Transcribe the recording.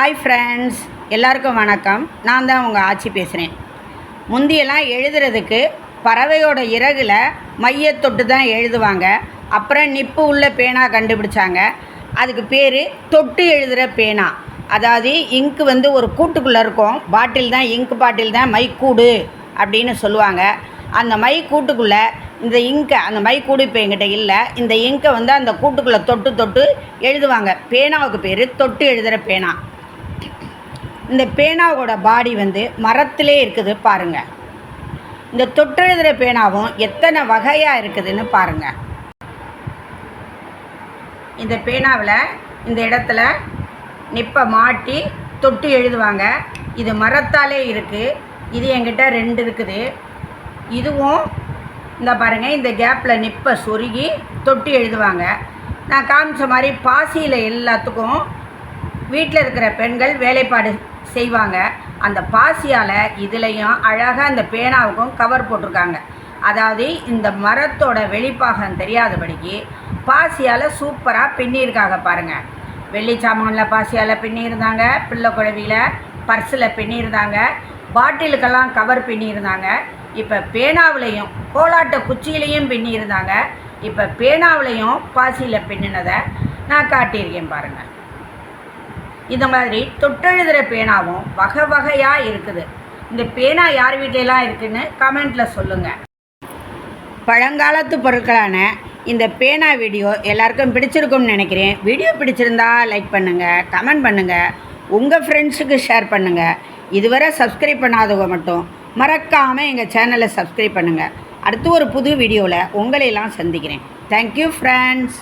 Hi friends எல்லாருக்கும் வணக்கம். நான் தான் உங்கள் ஆட்சி பேசுகிறேன் முந்தியெல்லாம் எழுதுறதுக்கு பறவையோட இறகுல மைய தொட்டு தான் எழுதுவாங்க. அப்புறம் நிப்பு உள்ள பேனா கண்டுபிடிச்சாங்க. அதுக்கு பேர் தொட்டு எழுதுகிற பேனா. அதாவது இங்கு வந்து ஒரு கூட்டுக்குள்ளே இருக்கும். பாட்டில் தான் இங்கு பாட்டில் தான் மைக்கூடு அப்படின்னு சொல்லுவாங்க. அந்த மை கூட்டுக்குள்ளே இந்த இங்கை அந்த மை கூடு இப்போ எங்கிட்ட இல்லை. இந்த இங்கை வந்து அந்த கூட்டுக்குள்ளே தொட்டு தொட்டு எழுதுவாங்க. பேனாவுக்கு பேர் தொட்டு எழுதுகிற பேனா. இந்த பேனாவோட பாடி வந்து மரத்திலே இருக்குது பாருங்கள் இந்த தொட்டெழுதுகிற பேனாவும் எத்தனை வகையாக இருக்குதுன்னு பாருங்கள் இந்த பேனாவில் இந்த இடத்துல நிப்பை மாட்டி தொட்டு எழுதுவாங்க. இது மரத்தாலே இருக்குது இது என்கிட்ட ரெண்டு இருக்குது. இதுவும் இந்த பாருங்கள் இந்த கேப்பில் நிப்பை சொருகி தொட்டு எழுதுவாங்க. நான் காமிச்ச மாதிரி பாசியில் எல்லாத்துக்கும் வீட்டில் இருக்கிற பெண்கள் வேலைப்பாடு செய்வாங்க. அந்த பாசியால் இதுலேயும் அழகாக அந்த பேனாவுக்கும் கவர் போட்டிருக்காங்க. அதாவது இந்த மரத்தோட வெளிப்பாகம் தெரியாதபடிக்கு பாசியால் சூப்பராக பின்னியிருக்காங்க பாருங்கள் வெள்ளி சாமானில் பாசியால் பின்னியிருந்தாங்க பிள்ளை குழவியில் பர்ஸில் பின்னியிருந்தாங்க பாட்டிலுக்கெல்லாம் கவர் பின்னியிருந்தாங்க. இப்போ பேனாவிலையும் கோலாட்ட குச்சியிலையும் பின்னியிருந்தாங்க. இப்போ பேனாவிலையும் பாசியில் பின்னினதை நான் காட்டியிருக்கேன் பாருங்கள் இந்த மாதிரி தொட்டெழுதுகிற பேனாவும் வகை வகையாக இருக்குது. இந்த பேனா யார் வீட்டிலலாம் இருக்குன்னு கமெண்ட்டில் சொல்லுங்கள் பழங்காலத்து பொருட்களான இந்த பேனா வீடியோ எல்லாருக்கும் பிடிச்சிருக்கும்னு நினைக்கிறேன். வீடியோ பிடிச்சிருந்தா லைக் பண்ணுங்கள் கமெண்ட் பண்ணுங்கள் உங்கள் ஃப்ரெண்ட்ஸுக்கு ஷேர் பண்ணுங்கள் இதுவரை சப்ஸ்கிரைப் பண்ணாதவங்க மட்டும் மறக்காமல் எங்கள் சேனலை சப்ஸ்கிரைப் பண்ணுங்கள் அடுத்து ஒரு புது வீடியோவில் உங்களையெல்லாம் சந்திக்கிறேன். Thank you friends